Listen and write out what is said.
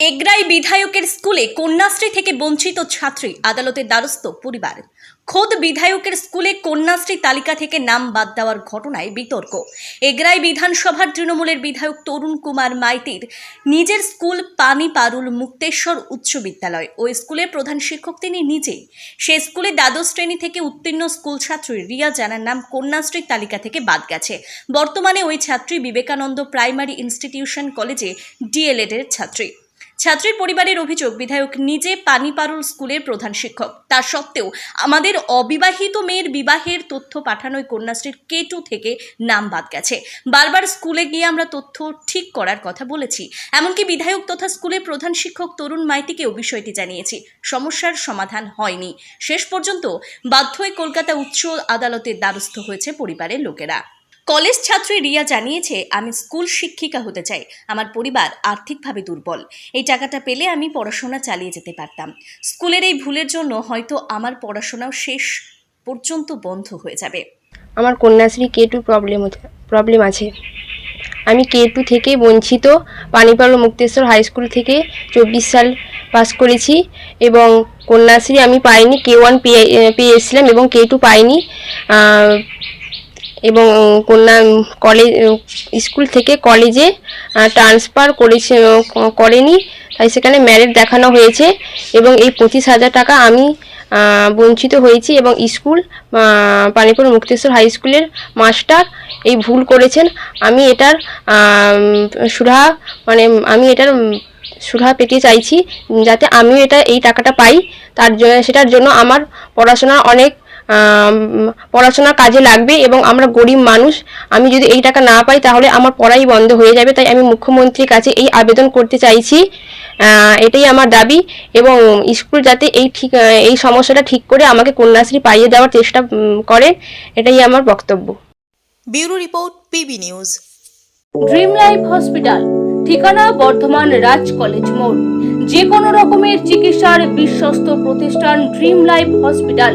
এগরাই বিধায়কের স্কুলে কন্যাশ্রী থেকে বঞ্চিত ছাত্রী, আদালতের দ্বারস্থ পরিবার। খোদ বিধায়কের স্কুলে কন্যাশ্রী তালিকা থেকে নাম বাদ দেওয়ার ঘটনায় বিতর্ক। এগরাই বিধানসভার তৃণমূলের বিধায়ক তরুণ কুমার মাইতির নিজের স্কুল পানি পারুল মুক্তেশ্বর উচ্চ বিদ্যালয়। ওই স্কুলের প্রধান শিক্ষক তিনি নিজেই। সে স্কুলে দ্বাদশ শ্রেণি থেকে উত্তীর্ণ স্কুল ছাত্রী রিয়া জানার নাম কন্যাশ্রীর তালিকা থেকে বাদ গেছে। বর্তমানে ওই ছাত্রী বিবেকানন্দ প্রাইমারি ইনস্টিটিউশন কলেজে ডিএলএড এর ছাত্রী। ছাত্রীর পরিবারের অভিযোগ, বিধায়ক নিজে পানিপারুল স্কুলের প্রধান শিক্ষক। তা সত্ত্বেও আমাদের অবিবাহিত মেয়ের বিবাহের তথ্য পাঠানোয় কন্যাশ্রীর কে টু থেকে নাম বাদ গেছে। বারবার স্কুলে গিয়ে আমরা তথ্য ঠিক করার কথা বলেছি। এমনকি বিধায়ক তথা স্কুলের প্রধান শিক্ষক তরুণ মাইতিকেও বিষয়টি জানিয়েছি। সমস্যার সমাধান হয়নি। শেষ পর্যন্ত বাধ্য হয়ে কলকাতা উচ্চ আদালতের দ্বারস্থ হয়েছে পরিবারের লোকেরা। কলেজ ছাত্রী রিয়া জানিয়েছে, আমি স্কুল শিক্ষিকা হতে চাই। আমার পরিবার আর্থিকভাবে দুর্বল। এই টাকাটা পেলে আমি পড়াশোনা চালিয়ে যেতে পারতাম। স্কুলের এই ভুলের জন্য হয়তো আমার পড়াশোনাও শেষ পর্যন্ত বন্ধ হয়ে যাবে। আমার Kanyashree K two problem problem আছে। আমি কে টু থেকে বঞ্চিত। পানিপাল মুক্তেশ্বর হাই স্কুল থেকে চব্বিশ সাল পাস করেছি এবং কন্যাশ্রী আমি পাইনি। কে ওয়ান পেয়ে পেয়ে এসেছিলাম এবং কে টু পাইনি। এবং কন্যা কলেজ স্কুল থেকে কলেজে ট্রান্সফার করেছে করেনি। তাই সেখানে ম্যারিট দেখানো হয়েছে এবং এই পঁচিশ হাজার টাকা আমি বঞ্চিত হয়েছি এবং স্কুল পানিপুর মুক্তেশ্বর হাই স্কুলের মাস্টার এই ভুল করেছেন। আমি এটার সুরাহা মানে আমি এটার সুরাহা পেতে চাইছি, যাতে আমিও এটা, এই টাকাটা পাই। তার জন্য, সেটার জন্য আমার পড়াশোনার অনেক পড়াশোনার কাজে লাগবে এবং আমরা গরিব মানুষ আমি যদি এই টাকা না পাই তাহলে আমার পড়াই বন্ধ হয়ে যাবে তাই আমি মুখ্যমন্ত্রীর কাছে এই আবেদন করতে চাইছি। এটাই আমার দাবি এবং স্কুল যাতে এই ঠিক এই সমস্যাটা ঠিক করে আমাকে কন্যাশ্রী পাইয়ে দেওয়ার চেষ্টা করেন এটাই আমার বক্তব্য। Bureau report PB news. Dream life hospital ঠিকানা বর্ধমান রাজ কলেজ মোড়। যে কোনো রকমের চিকিৎসার বিশ্বস্ত প্রতিষ্ঠান ড্রিম লাইফ হসপিটাল।